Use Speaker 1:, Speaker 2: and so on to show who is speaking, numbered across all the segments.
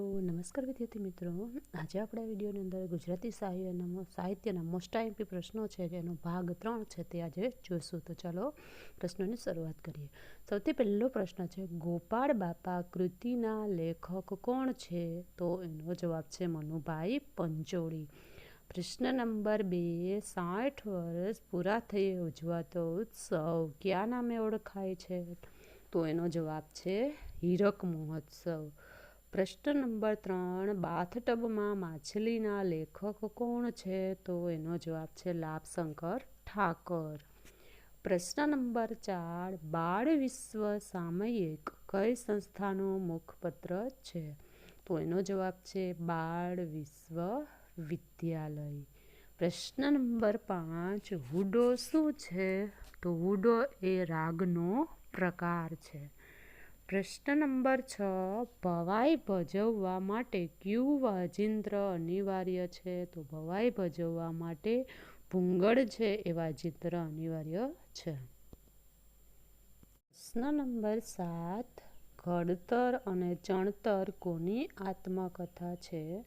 Speaker 1: તો નમસ્કાર વિદ્યાર્થી મિત્રો. આજે આપણા વિડીયોની અંદર ગુજરાતી સાહિત્યના સાહિત્યના મોસ્ટ આઈમ્પી પ્રશ્નો છે, જેનો ભાગ ત્રણ છે તે આજે જોઈશું. તો ચાલો પ્રશ્નોની શરૂઆત કરીએ. સૌથી પહેલો પ્રશ્ન છે, ગોપાળ બાપા કૃતિના લેખક કોણ છે? તો એનો જવાબ છે, મનુભાઈ પંચોળી. પ્રશ્ન નંબર બે, સાઠ વર્ષ પૂરા થઈ ઉજવાતો ઉત્સવ કયા નામે ઓળખાય છે? તો એનો જવાબ છે, હીરક મહોત્સવ. પ્રશ્ન નંબર ત્રણ, બાથટબમાં માછલીના લેખક કોણ છે? તો એનો જવાબ છે લાભશંકર ઠાકર. પ્રશ્ન નંબર ચાર, બાળ વિશ્વ સામયિક કઈ સંસ્થાનું મુખપત્ર છે? તો એનો જવાબ છે બાળ વિશ્વ વિદ્યાલય. પ્રશ્ન નંબર પાંચ, હુડો શું છે? તો હુડો એ રાગનો પ્રકાર છે. પ્રશ્ન નંબર છ. ભવાઈ ભજવવા માટે ક્યુ વાજિંત્ર અનિવાર્ય છે? તો ભવાઈ ભજવવા માટે ભૂંગળ છે એ વાજિંત્ર અનિવાર્ય છે. પ્રશ્ન નંબર સાત. ઘડતર અને ચણતર કોની આત્મકથા છે?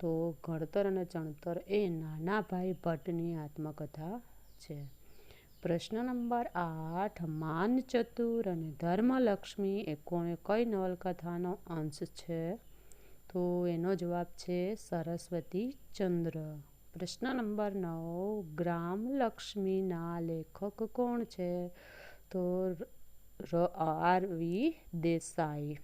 Speaker 1: તો ઘડતર અને ચણતર એ નાના ભાઈ ભટ્ટની આત્મકથા છે. પ્રશ્ન નંબર આઠ, માન ચતુર અને ધર્મલક્ષ્મી એ કોણે કઈ નવલકથાનો અંશ છે? તો એનો જવાબ છે સરસ્વતી ચંદ્ર. પ્રશ્ન નંબર નવ, ગ્રામલક્ષ્મીના લેખક કોણ છે? તો આર વી દેસાઈ.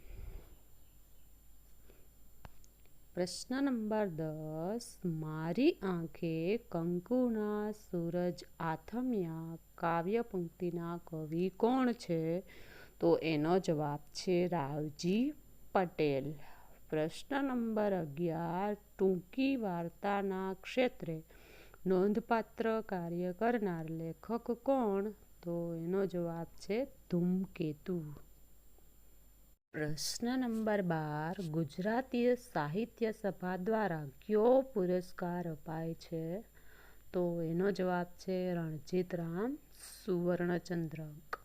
Speaker 1: પ્રશ્ન નંબર દસ, મારી આંખે કંકુના સૂરજ આથમ્યા, કાવ્ય પંક્તિના કવિ કોણ છે? તો એનો જવાબ છે રાવજી પટેલ. પ્રશ્ન નંબર અગિયાર, ટૂંકી વાર્તાના ક્ષેત્રે નોંધપાત્ર કાર્ય કરનાર લેખક કોણ? તો એનો જવાબ છે ધૂમકેતુ. પ્રશ્ન નંબર બાર, ગુજરાતીય સાહિત્ય સભા દ્વારા કયો પુરસ્કાર અપાય છે? તો એનો જવાબ છે રણજીતરામ સુવર્ણચંદ્રક.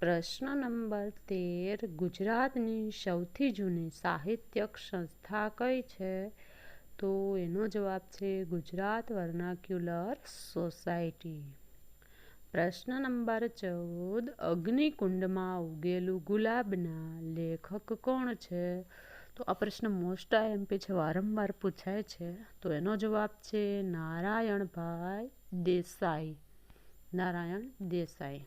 Speaker 1: પ્રશ્ન નંબર તેર, ગુજરાતની સૌથી જૂની સાહિત્યક સંસ્થા કઈ છે? તો એનો જવાબ છે ગુજરાત વર્નાક્યુલર સોસાયટી. પ્રશ્ન નંબર ચૌદ, અગ્નિકુંડમાં ઉગેલું ગુલાબના લેખક કોણ છે? તો આ પ્રશ્ન મોસ્ટ આઈએમપી છે, વારંવાર પૂછાય છે. તો એનો જવાબ છે નારાયણભાઈ દેસાઈ. નારાયણ દેસાઈ.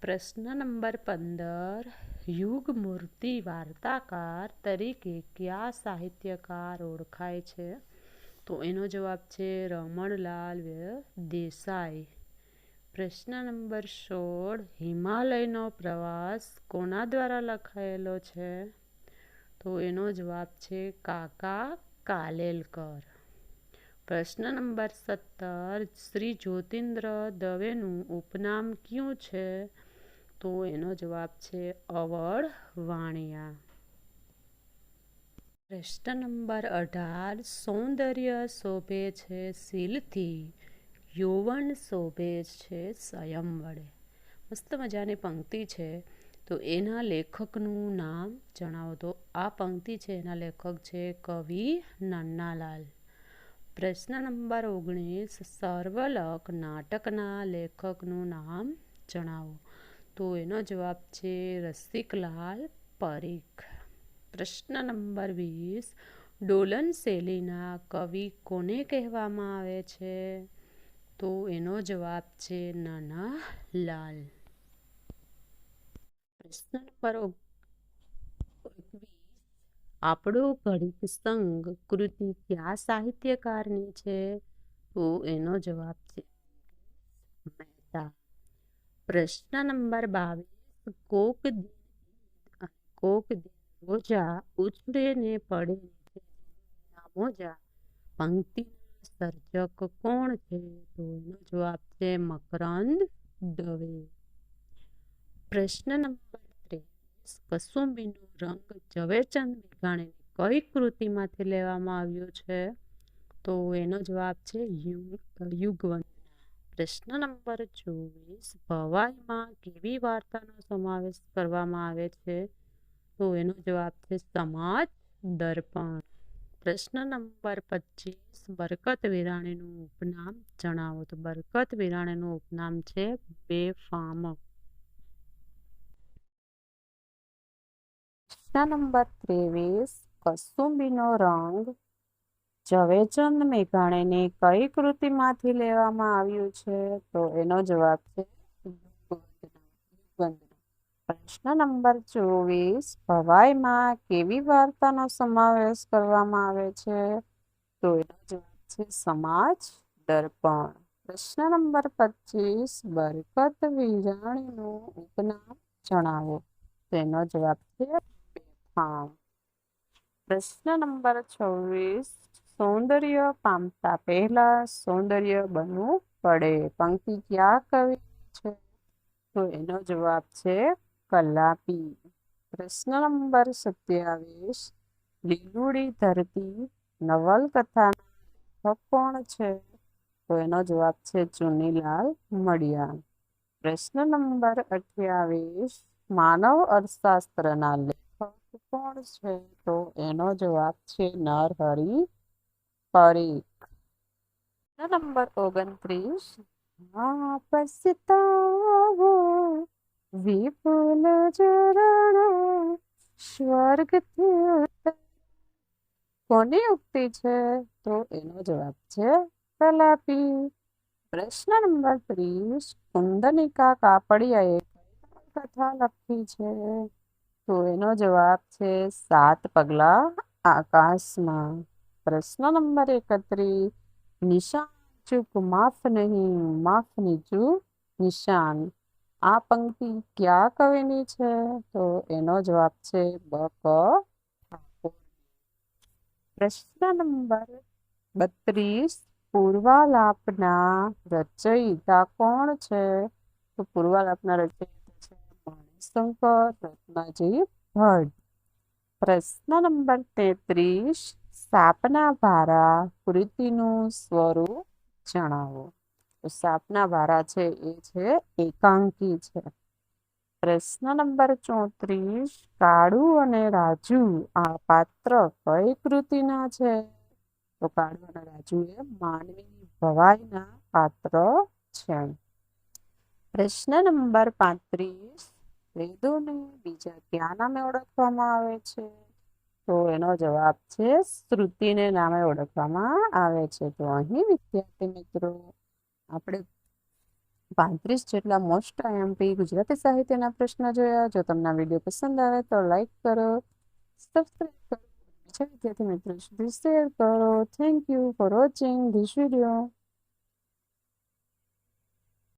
Speaker 1: પ્રશ્ન નંબર પંદર, યુગ મૂર્તિ વાર્તાકાર તરીકે કયા સાહિત્યકાર ઓળખાય છે? તો એનો જવાબ છે રમણલાલ દેસાઈ. પ્રશ્ન નંબર સોળ, હિમાલયનો પ્રવાસ કોના દ્વારા લખાયેલો છે? તો એનો જવાબ છે કાકા કાલેલકર. પ્રશ્ન નંબર સત્તર, શ્રી જ્યોતિન્દ્ર દવેનું ઉપનામ ક્યું છે? તો એનો જવાબ છે અવળ વાણિયા. પ્રશ્ન નંબર અઢાર, સૌંદર્ય શોભે છે શીલથી. યૌવન શોભે છે સંયમ વડે. મસ્ત મજાની પંક્તિ છે. તો એના લેખકનું નામ જણાવો. તો આ પંક્તિ છે, એના લેખક છે કવિ નન્નાલાલ. પ્રશ્ન નંબર ઓગણીસ, સર્વલક નાટકના લેખકનું નામ જણાવો. તો એનો જવાબ છે રસિકલાલ પરીખ. પ્રશ્ન નંબર વીસ ડોલન શૈલીના કવિ કોને કહેવામાં આવે છે? તો એનો જવાબ છે નાના લાલ. પ્રશ્ન નંબર આપણો ઘડીક સંઘ કૃતિ કયા સાહિત્યકારની છે? તો એનો જવાબ છે મહેતા. પ્રશ્ન નંબર બાવીસ. કોક કોક રોજા ઉછળે ને પડે મોજા પંક્તિના સર્જક કોણ છે? તો એનો જવાબ છે મકરંદ દવે. પ્રશ્ન નંબર ત્રેવીસ કસુંબીનો રંગ ઝવેરચંદ મેઘાણીની કઈ કૃતિમાંથી લેવામાં આવ્યો છે? તો એનો જવાબ છે યુગવંત. પ્રશ્ન નંબર ચોવીસ. ભવાઈમાં કેવી વાર્તાનો સમાવેશ કરવામાં આવે છે? તો એનો જવાબ છે સમાજ દર્પણ. પ્રશ્ન નંબર પચીસ, બરકત વિરાણીનું ઉપનામ જણાવો. તો બરકત વિરાણીનું ઉપનામ છે બેફામ પ્રશ્ન નંબર ત્રેવીસ, કસુંબીનો રંગ ઝવેરચંદ મેઘાણીની કઈ કૃતિમાંથી લેવામાં આવ્યું છે? તો એનો જવાબ છે પ્રશ્ન નંબર ચોવીસ ભવાઈમાં કેવી વાર્તાનો સમાવેશ કરવામાં આવે છે? તો એનો જવાબ છે સમાજ દર્પણ. પ્રશ્ન નંબર પચીસ, બરકત વિરાણીનું ઉપનામ જણાવો. તેનો જવાબ છે બેફામ. પ્રશ્ન નંબર છવ્વીસ, સૌંદર્ય પામતા પહેલા સૌંદર્ય બનવું પડે. પંક્તિ ક્યાં કવિ છે? તો એનો જવાબ છે કલાપી પ્રશ્ન નંબર સત્યાવીસ લીલુડી ધરતી નવલકથાના લેખક કોણ છે તો એનો જવાબ છે ચુનીલાલ મડિયા પ્રશ્ન નંબર અઠ્યાવીસ માનવ અર્થશાસ્ત્રના લેખક કોણ છે તો એનો જવાબ છે નરહરિ પરીખ નંબર ઓગણત્રીસ પસ્તાવો વિપુલ ચરણ સ્વર્ગથી કોની ઉક્તિ છે? તો એનો જવાબ છે કલાપી. પ્રશ્ન નંબર ત્રીસ, કુંદનિકા કાપડિયાએ કથા લખી છે? તો એનો જવાબ છે સાત પગલા આકાશમાં. પ્રશ્ન નંબર એકત્રીસ, નિશાન ચૂક માફ નહીં, માફની ચૂક નિશાન. આ પંક્તિ ક્યાં કવિની છે? તો એનો જવાબ છે બ, ક પ્રશ્ન નંબર બત્રીસ, પૂર્વાલાપના રચયિતા કોણ છે? તો પૂર્વાલાપના રચયિતા છે મણિશંકર રત્નાજી ભટ્ટ. પ્રશ્ન નંબર તેત્રીસ, સાપના ભારા કૃતિનું સ્વરૂપ જણાવો. સાપના વારા છે એ છે એકાંકી છે. પ્રશ્ન નંબર ચોત્રીસ, કાળુ અને રાજુ આ પાત્ર કઈ કૃતિના છે? તો કાળુ અને રાજુ એ માનવી ભવાઈના પાત્ર છે. પ્રશ્ન નંબર પાંત્રીસ, વેદોને બીજા ક્યાં નામે ઓળખવામાં આવે છે? તો એનો જવાબ છે, શ્રુતિને નામે ઓળખવામાં આવે છે. તો અહીં વિદ્યાર્થી મિત્રો આપણે પાંત્રીસ જેટલા મોસ્ટ આઈએમપી ગુજરાતી સાહિત્યના પ્રશ્ન જોયા. જો તમને વીડિયો પસંદ આવે તો લાઈક કરો, સબસ્ક્રાઈબ કરો. વિદ્યાર્થી મિત્રો શેર કરો. Thank you for watching this video.